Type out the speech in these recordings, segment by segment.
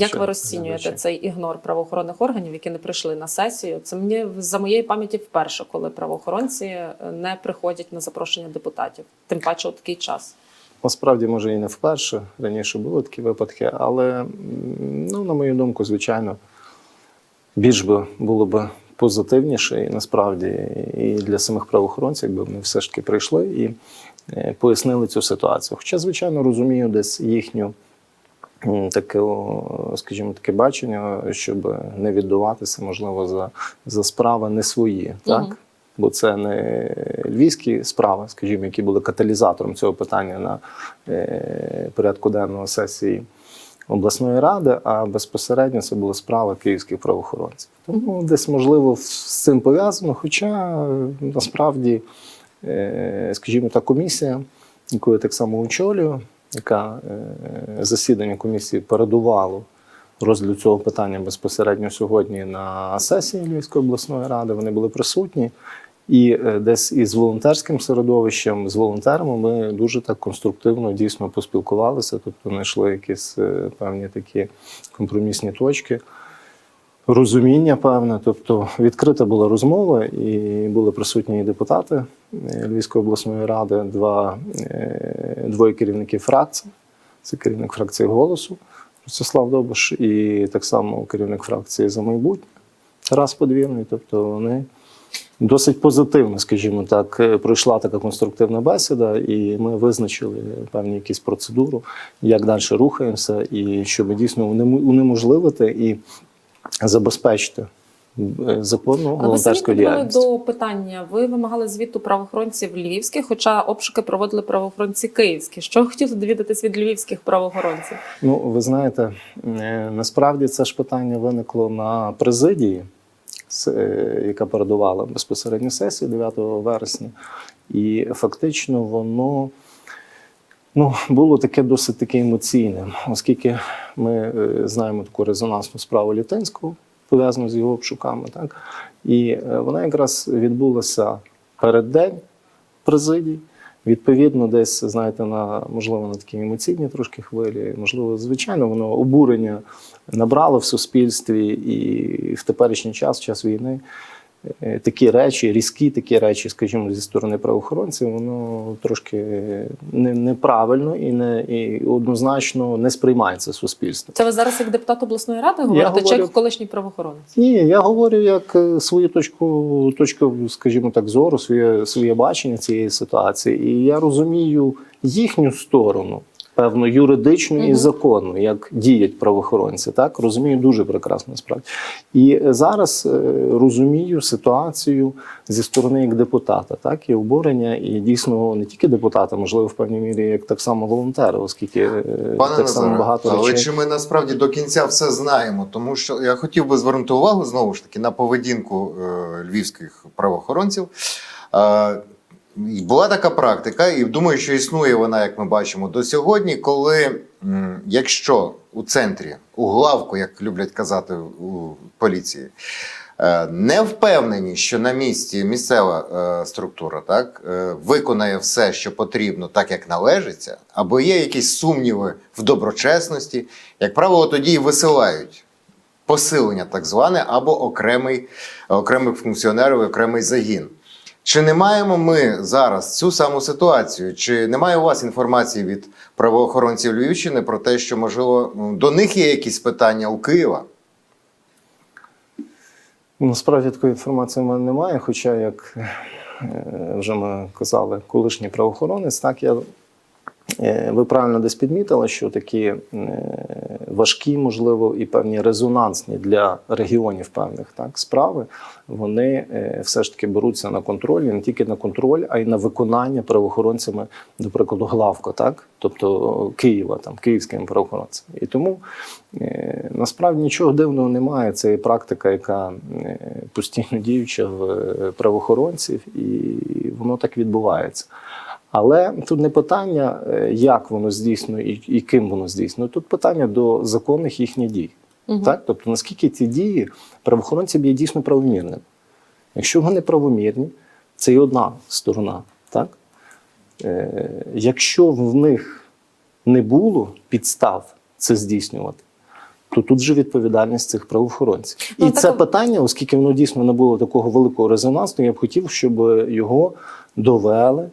Як ви розцінюєте цей ігнор правоохоронних органів, які не прийшли на сесію? Це мені за моєї пам'яті вперше, коли правоохоронці не приходять на запрошення депутатів, тим паче у такий час. Насправді, може, і не вперше. Раніше були такі випадки, але, ну, на мою думку, звичайно, більш би було б позитивніше і насправді і для самих правоохоронців, якби вони все ж таки прийшли і е, пояснили цю ситуацію. Хоча, звичайно, розумію десь їхню таке, скажімо, таке бачення, щоб не віддуватися, можливо, за, за справи не свої. Так? Мгм. Бо це не львівські справи, скажімо, які були каталізатором цього питання на е, порядку денного сесії обласної ради, а безпосередньо це були справи київських правоохоронців. Тому десь можливо з цим пов'язано. Хоча е, насправді, е, скажімо, та комісія, яку я так само очолюю, яка е, засідання комісії передувало розгляд цього питання безпосередньо сьогодні на сесії Львівської обласної ради. Вони були присутні. І е, десь із волонтерським середовищем, з волонтерами ми дуже так конструктивно дійсно поспілкувалися, тобто знайшли якісь е, певні такі компромісні точки. Розуміння певне, тобто відкрита була розмова, і були присутні і депутати е, Львівської обласної ради, два, е, двоє керівників фракцій. Це керівник фракції голосу Ростислав Добуш, і так само керівник фракції за майбутнє Тарас Подвірний. Тобто вони досить позитивно, скажімо так, е, пройшла така конструктивна бесіда, і ми визначили певні якісь процедуру, як далі рухаємося, і щоб дійсно унеможливити і забезпечити е, законну волонтерську діяльність. до питання. Ви вимагали звіту правоохоронців львівських, хоча обшуки проводили правоохоронці київські. Що хотіли довідатись від львівських правоохоронців? Ну, ви знаєте, е, насправді це ж питання виникло на президії, е, яка передувала безпосередньо сесії 9 вересня. І фактично воно ну, було таке досить таке емоційне, оскільки ми е, знаємо таку резонансну справу Літинського, пов'язану з його обшуками. Так? І е, вона якраз відбулася перед день президії. Відповідно, десь, знаєте, на можливо на такій емоційній трошки хвилі, можливо, звичайно, воно обурення набрало в суспільстві, і в теперішній час, в час війни, такі речі, різкі такі речі, скажімо, зі сторони правоохоронців, воно трошки не, неправильно і не і однозначно не сприймається суспільством. Це ви зараз як депутат обласної ради говорите, чи говорю- як колишній правоохоронець? Ні, я говорю як е, свою точку, точку, скажімо так, зору, своє, своє бачення цієї ситуації. І я розумію їхню сторону, певно, юридичну і Мгм. законну, як діють правоохоронці. Так розумію дуже прекрасно насправді. І зараз е, розумію ситуацію зі сторони як депутата, так і обурення, і дійсно не тільки депутата, можливо, в певній мірі, як так само волонтери, оскільки е, Пане так само багато але речей. чи ми насправді до кінця все знаємо? Тому що я хотів би звернути увагу знову ж таки на поведінку е, львівських правоохоронців. Була така практика, і думаю, що існує вона, як ми бачимо, до сьогодні, коли якщо у центрі, у главку, як люблять казати у поліції, е, не впевнені, що на місці місцева е, структура так е, виконає все, що потрібно, так як належиться, або є якісь сумніви в доброчесності, як правило, тоді і висилають посилення, так зване, або окремий, окремих функціонерів, окремий загін. Чи не маємо ми зараз цю саму ситуацію? Чи немає у вас інформації від правоохоронців Львівщини про те, що можливо ну, до них є якісь питання у Києва? Насправді такої інформації в мене немає, хоча, як е, вже ми казали, колишній правоохоронець, так я ви правильно десь підмітили, що такі е, важкі, можливо, і певні резонансні для регіонів певних так справи, вони е, все ж таки беруться на контроль, і не тільки на контроль, а й на виконання правоохоронцями, до прикладу, главка, так, тобто Києва, там київськими правоохоронцями. І тому е, насправді нічого дивного немає. Це є практика, яка е, постійно діюча в е, правоохоронців, і воно так відбувається. Але тут не питання, е, як воно здійснено і, і ким воно здійснено. Тут питання до законних їхніх дій. Мгм. Так? Тобто, наскільки ці дії правоохоронців є дійсно правомірними. Якщо вони правомірні, це і одна сторона. Так? Е, якщо в них не було підстав це здійснювати, то тут вже відповідальність цих правоохоронців. Ну, і так- це питання, оскільки воно дійсно не було такого великого резонансу, я б хотів, щоб його довели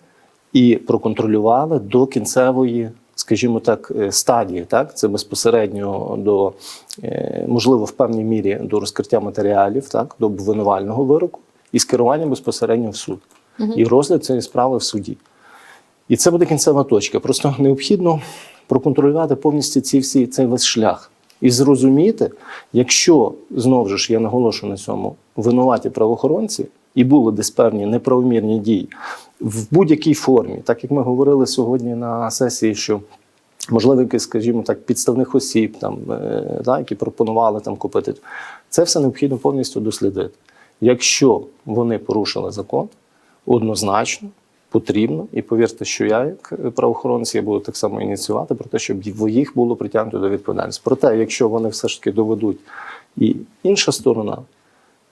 і проконтролювали до кінцевої, скажімо так, е, стадії. Так, це безпосередньо до е, можливо в певній мірі до розкриття матеріалів, так до обвинувального вироку і скерування безпосередньо в суд, і розгляд цієї справи в суді. І це буде кінцева точка. Просто необхідно проконтролювати повністю ці всі цей весь шлях і зрозуміти, якщо знову ж я наголошую на цьому винуваті правоохоронці і були десь певні неправомірні дії в будь-якій формі, так як ми говорили сьогодні на сесії, що можливо, скажімо так, підставних осіб, там, е, да, які пропонували там купити. Це все необхідно повністю дослідити. Якщо вони порушили закон, однозначно потрібно, і повірте, що я, як правоохоронець, я буду так само ініціювати про те, щоб їх було притягнуто до відповідальності. Проте, якщо вони все ж таки доведуть, і інша сторона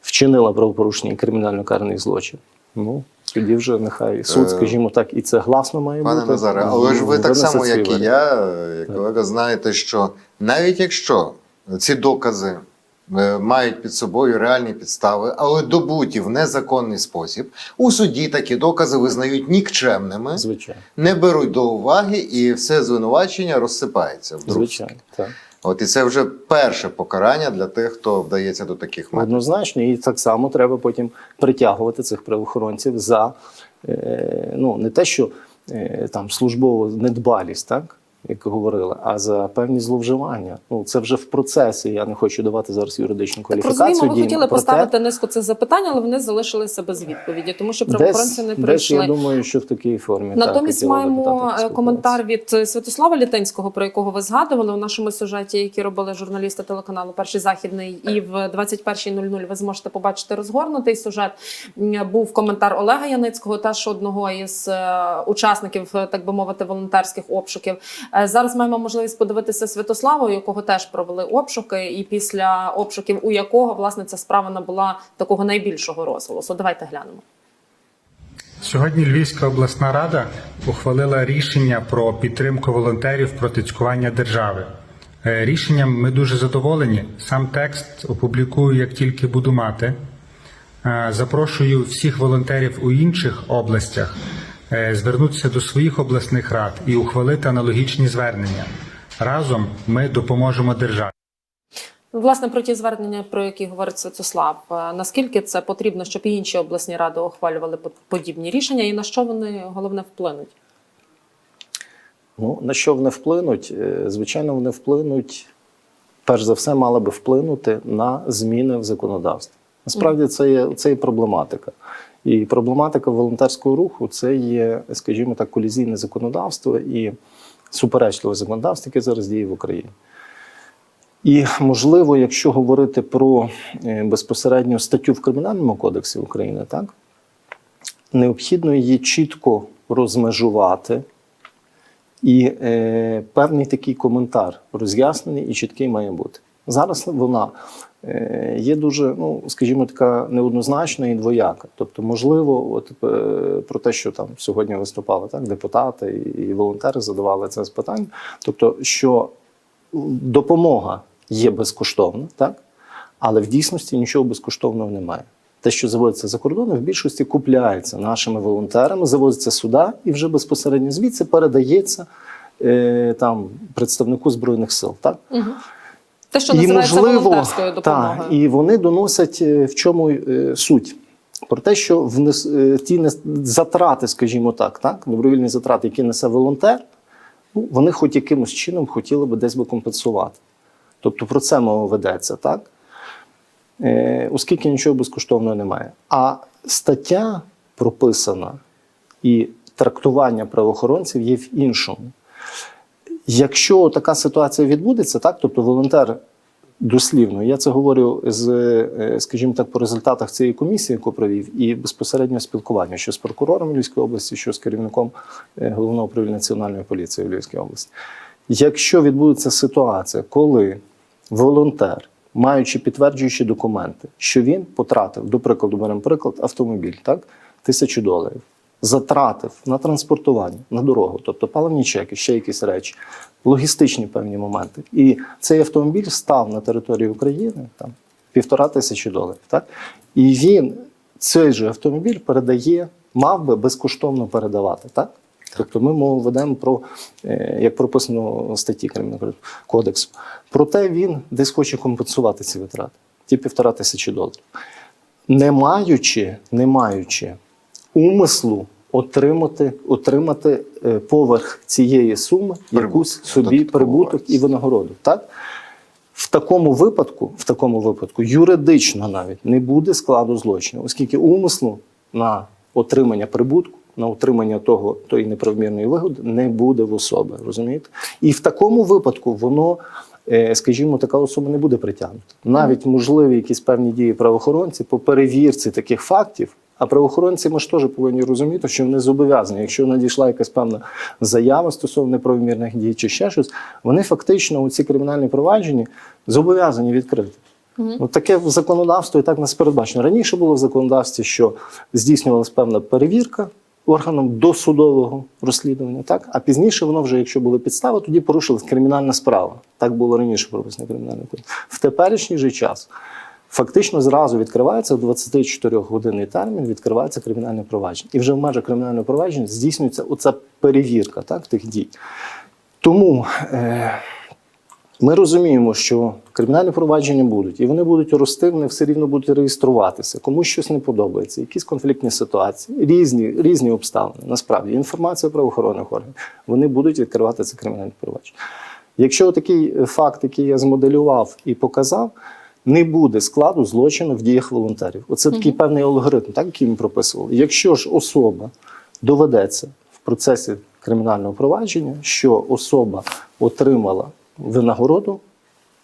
вчинила правопорушення і кримінально карний злочин, ну тоді вже нехай суд, Е, скажімо так, і це гласно має Пане бути. Назаре, але ж ви так само, як і я, як колега, знаєте, що навіть якщо ці докази е, мають під собою реальні підстави, але добуті в незаконний спосіб, у суді такі докази визнають нікчемними, Звичайно, не беруть до уваги, і все звинувачення розсипається вдруг. звичайно, так. От і це вже перше покарання для тих, хто вдається до таких методів. Однозначно, і так само треба потім притягувати цих правоохоронців за е, ну не те, що е, там службову недбалість, так як говорили, а за певні зловживання. Ну це вже в процесі. Я не хочу давати зараз юридичну кваліфікацію. розуміємо, ви хотіли Проте поставити низку цих запитань, але вони залишилися без відповіді, тому що правоохоронці не десь я думаю, що в такій формі Натомість так, маємо е, коментар від е, Святослава Літинського, про якого ви згадували у нашому сюжеті, який робили журналісти телеканалу Перший західний. І в 21.00 ви зможете побачити розгорнутий сюжет. Був коментар Олега Яницького, теж одного із е, учасників, так би мовити, волонтерських обшуків. Е, Зараз маємо можливість подивитися Святославу, якого теж провели обшуки, і після обшуків у якого власне ця справа набула такого найбільшого розголосу. Давайте глянемо. Сьогодні Львівська обласна рада ухвалила рішення про підтримку волонтерів проти цькування держави. Е, Рішенням ми дуже задоволені. Сам текст опублікую, як тільки буду мати. Е, Запрошую всіх волонтерів у інших областях звернутися до своїх обласних рад і ухвалити аналогічні звернення. Разом ми допоможемо державі. Власне, про ті звернення, про які говорить Святослав, е, наскільки це потрібно, щоб і інші обласні ради ухвалювали подібні рішення, і на що вони головне вплинуть? Ну, на що вони вплинуть? Е, Звичайно, вони вплинуть, перш за все, мали би вплинути на зміни в законодавстві. Насправді, це є, це є проблематика. І проблематика волонтерського руху це є, скажімо так, колізійне законодавство і суперечливе законодавство, яке зараз діє в Україні. І можливо, якщо говорити про е, безпосередньо статтю в Кримінальному кодексі України, так необхідно її чітко розмежувати. І е, певний такий коментар роз'яснений і чіткий має бути. Зараз вона е, є дуже, ну скажімо, така неоднозначна і двояка. Тобто, можливо, от е, про те, що там сьогодні виступали так, депутати і, волонтери задавали це з питання. Тобто, що допомога є безкоштовна, так, але в дійсності нічого безкоштовного немає. Те, що заводиться за кордоном, в більшості купляється нашими волонтерами, завозиться сюди і вже безпосередньо звідси передається е, там представнику збройних сил. Так Угу. Те, що називається волонтерською допомогою. Так, і вони доносять е, в чому е, суть. Про те, що внес, е, ті затрати, скажімо так, так, добровільні затрати, які несе волонтер, ну, вони хоч якимось чином хотіли би десь би компенсувати. Тобто про це мова ведеться, так? Е, оскільки нічого безкоштовного немає. А стаття прописана і трактування правоохоронців є в іншому. Якщо така ситуація відбудеться, так, тобто волонтер дослівно, я це говорю з, е, скажімо так, по результатах цієї комісії, яку провів, і безпосередньо спілкування, що з прокурором Львівської області, що з керівником е, головного управління національної поліції в Львівській області. Якщо відбудеться ситуація, коли волонтер, маючи підтверджуючі документи, що він потратив, до прикладу, беремо приклад, автомобіль, так, тисячу доларів. Затратив на транспортування, на дорогу, тобто паливні чеки, ще якісь речі, логістичні певні моменти. І цей автомобіль став на території України там півтора тисячі доларів. Так? І він цей же автомобіль передає, мав би безкоштовно передавати. Так? Тобто ми мову ведемо про, е, як прописано в статті Кримінального кодексу. Проте він десь хоче компенсувати ці витрати, ті півтора тисячі доларів. Не маючи, не маючи умислу отримати, отримати е, поверх цієї суми Прибуток, якусь собі прибуток і винагороду. Так? В такому випадку, в такому випадку, юридично навіть не буде складу злочину, оскільки умислу на отримання прибутку, на отримання того тої неправомірної вигоди не буде в особи. Розумієте? І в такому випадку воно, е, скажімо, така особа не буде притягнута. Навіть можливі якісь певні дії правоохоронців по перевірці таких фактів. А правоохоронці ми ж теж повинні розуміти, що вони зобов'язані. Якщо надійшла якась певна заява стосовно неправомірних дій чи ще щось, вони фактично у ці кримінальні провадження зобов'язані відкрити. Ну, таке в законодавство і так нас передбачено. Раніше було в законодавстві, що здійснювалася певна перевірка органом досудового розслідування, так? а пізніше воно вже, якщо були підстави, тоді порушилась кримінальна справа. Так було раніше прописано кримінальний кодекс. В теперішній же час фактично зразу відкривається в 24-годинний термін, відкривається кримінальне провадження. І вже в межах кримінального провадження здійснюється оця перевірка так, тих дій. Тому е, ми розуміємо, що кримінальні провадження будуть, і вони будуть рости, вони все рівно будуть реєструватися. Комусь щось не подобається, якісь конфліктні ситуації, різні, різні обставини. Насправді інформація правоохоронних органів вони будуть відкривати це кримінальне провадження. Якщо такий факт, який я змоделював і показав, не буде складу злочину в діях волонтерів. Оце такий певний алгоритм, так, який ми прописували. Якщо ж особа доведеться в процесі кримінального провадження, що особа отримала винагороду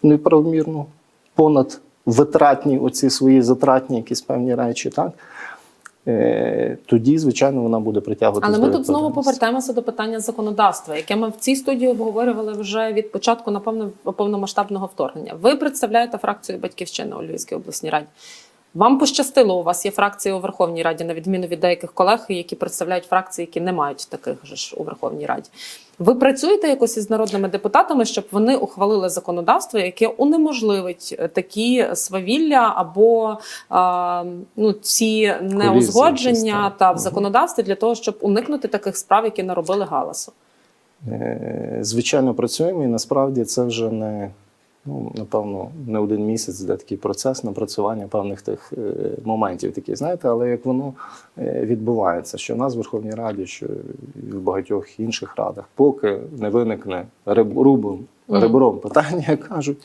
неправомірну, понад витратні, оці свої затратні якісь певні речі, так? Е, тоді, звичайно, вона буде притягувати. Але ми тут знову повертаємося до питання законодавства, яке ми в цій студії обговорювали вже від початку, напевно, повномасштабного вторгнення. Ви представляєте фракцію Батьківщини у Львівській обласній раді. Вам пощастило, у вас є фракція у Верховній Раді, на відміну від деяких колег, які представляють фракції, які не мають таких ж у Верховній Раді. Ви працюєте якось із народними депутатами, щоб вони ухвалили законодавство, яке унеможливить е, такі свавілля або а, ну, ці неузгодження та в законодавстві для того, щоб уникнути таких справ, які наробили галасу. Е, Звичайно, працюємо, і насправді це вже не, ну, напевно, не один місяць, де такий процес напрацювання певних тих е, моментів, такі, знаєте, але як воно е, відбувається, що в нас в Верховній Раді, що і в багатьох інших радах, поки не виникне рубом, ребром питання, як кажуть,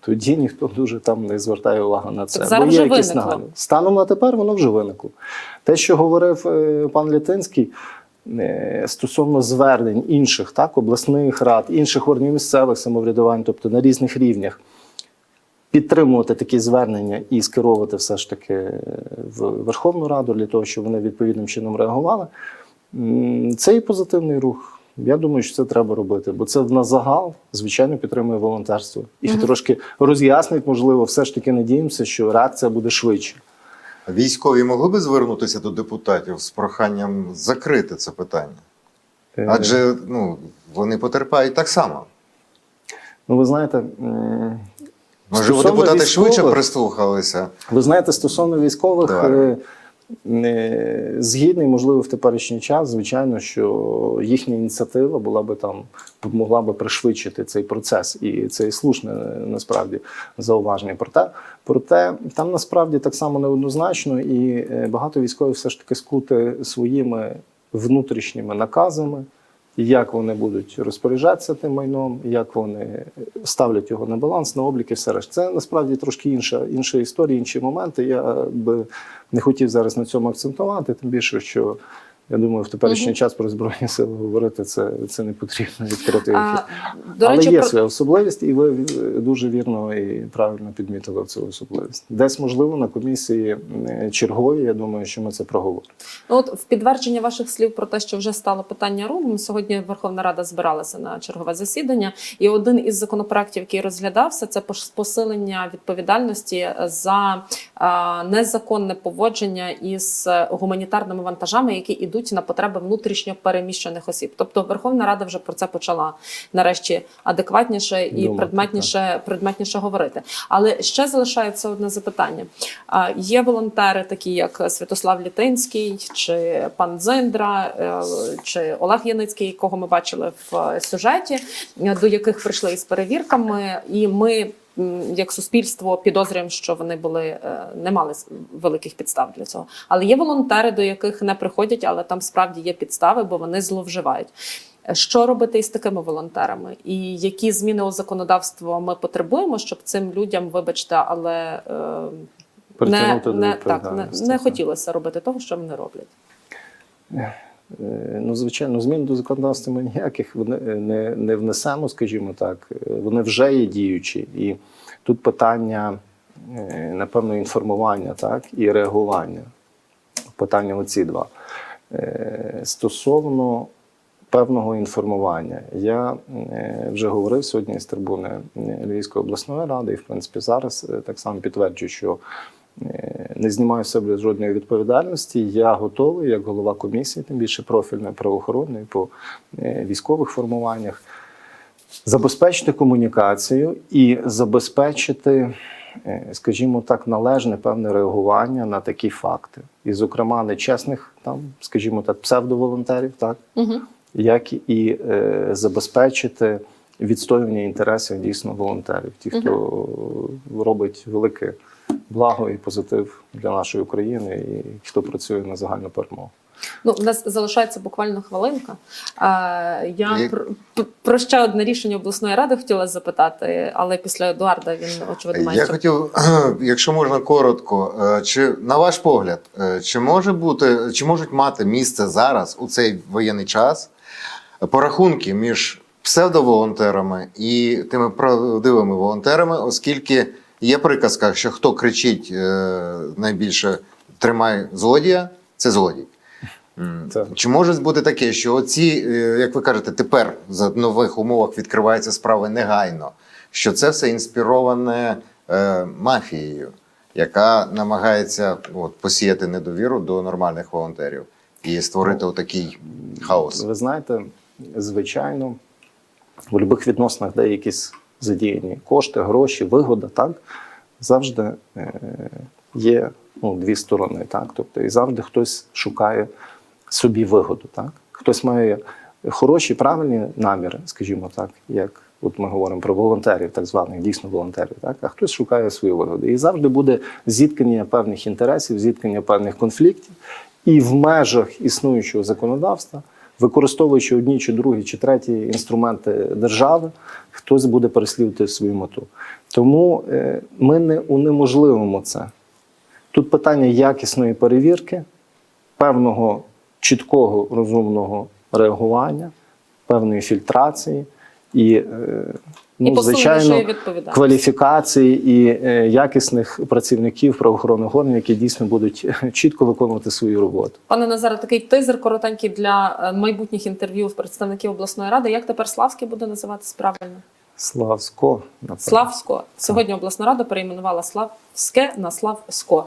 тоді ніхто дуже там не звертає увагу на це. Так зараз Бо є вже якісь виникло. Станом на тепер воно вже виникло. Те, що говорив е, пан Літинський, стосовно звернень інших, так, обласних рад, інших органів місцевих самоврядувань, тобто на різних рівнях, підтримувати такі звернення і скеровувати все ж таки е, в Верховну Раду для того, щоб вони відповідним чином реагували. Це і позитивний рух. Я думаю, що це треба робити, бо це на загал, звичайно, підтримує волонтерство. І трошки роз'яснить, можливо, все ж таки надіємося, що реакція буде швидше. Військові могли би звернутися до депутатів з проханням закрити це питання? Е, Адже ну, вони потерпають так само. ну, ви знаєте, Можливо, депутати швидше прислухалися. Ви знаєте, стосовно військових, Так. Згідний, можливо, в теперішній час, звичайно, що їхня ініціатива була би там, могла би пришвидшити цей процес, і це і слушне насправді зауваження. Проте, проте там насправді так само неоднозначно, і е, багато військових все ж таки скути своїми внутрішніми наказами. Як вони будуть розпоряджатися тим майном, як вони ставлять його на баланс, на облік і все решта. Це насправді трошки інша, інша історія, інші моменти. Я би не хотів зараз на цьому акцентувати, тим більше, що я думаю, в теперішній Мгм. час про збройні сили говорити це, це не потрібно відкрити. А, до Але речі, є про... своя особливість, і ви дуже вірно і правильно підмітили цю особливість. Десь можливо на комісії е, чергові. Я думаю, що ми це проговоримо. Ну, От в підтвердження ваших слів про те, що вже стало питання рубом, сьогодні Верховна Рада збиралася на чергове засідання, і один із законопроєктів, який розглядався, це посилення відповідальності за незаконне поводження із гуманітарними вантажами, які йдуть йдуть на потреби внутрішньо переміщених осіб. Тобто Верховна Рада вже про це почала нарешті адекватніше і Думати, предметніше, предметніше говорити. Але ще залишається одне запитання. А, Є волонтери, такі як Святослав Літинський, чи пан Дзиндра, е, чи Олег Яницький, кого ми бачили в е, сюжеті, е, до яких прийшли із перевірками, і ми. Як суспільство підозрюємо, що вони були е, не мали великих підстав для цього. Але є волонтери, до яких не приходять, але там справді є підстави, бо вони зловживають. Е, Що робити із такими волонтерами? І які зміни у законодавство ми потребуємо, щоб цим людям, вибачте, але е, не, не, так, не, не хотілося робити того, що вони роблять. Е, Ну, звичайно, змін до законодавства ми ніяких не, не внесемо, скажімо так. Е, Вони вже є діючі. І тут питання, е, напевно, інформування так, і реагування. Питання оці два. Стосовно певного інформування, я вже говорив сьогодні з трибуни Львівської обласної ради, і в принципі зараз так само підтверджую, що не знімаю з себе жодної відповідальності. Я готовий, як голова комісії, тим більше профільної правоохоронної по е, військових формуваннях, забезпечити комунікацію і забезпечити, е, скажімо так, належне певне реагування на такі факти, і, зокрема, нечесних там, скажімо так, псевдоволонтерів, так Угу. як і е, забезпечити відстоювання інтересів дійсно волонтерів, ті, хто робить велике благо і позитив для нашої України, і хто працює на загальну перемогу. Ну, у нас залишається буквально хвилинка. Е, я Є- про, про ще одне рішення обласної ради хотіла запитати, але після Едуарда він очевидно має. Я що- хотів, якщо можна коротко, е, чи на ваш погляд, е, чи може бути, чи можуть мати місце зараз у цей воєнний час порахунки між псевдоволонтерами і тими правдивими волонтерами, оскільки є приказка, що хто кричить е, найбільше тримай злодія, це злодій. Це. Чи може бути таке, що оці, е, як ви кажете, тепер за нових умовах відкриваються справи негайно, що це все інспіроване е, мафією, яка намагається от, посіяти недовіру до нормальних волонтерів і створити отакий хаос? Ви знаєте, звичайно, в будь-яких відносинах, де якісь задіяні кошти, гроші, вигода, так завжди е, є ну, дві сторони. Так? Тобто, і завжди хтось шукає собі вигоду. Так? Хтось має хороші, правильні наміри, скажімо так, як от ми говоримо про волонтерів, так званих дійсно волонтерів, так? а хтось шукає свою вигоду. І завжди буде зіткнення певних інтересів, зіткнення певних конфліктів. І в межах існуючого законодавства, використовуючи одні чи другі чи треті інструменти держави, хтось буде переслідувати свою мету. Тому е, ми не унеможливимо це. Тут питання якісної перевірки, певного чіткого розумного реагування, певної фільтрації і, е, І ну, звичайно, кваліфікації і е, якісних працівників правоохоронних органів, які дійсно будуть чітко виконувати свою роботу. Пане Назаре, такий тизер коротенький для е, майбутніх інтерв'ю представників обласної ради. Як тепер Славський буде називатися правильно? Славсько, напевно. Славсько. Сьогодні обласна рада перейменувала Славське на Славсько.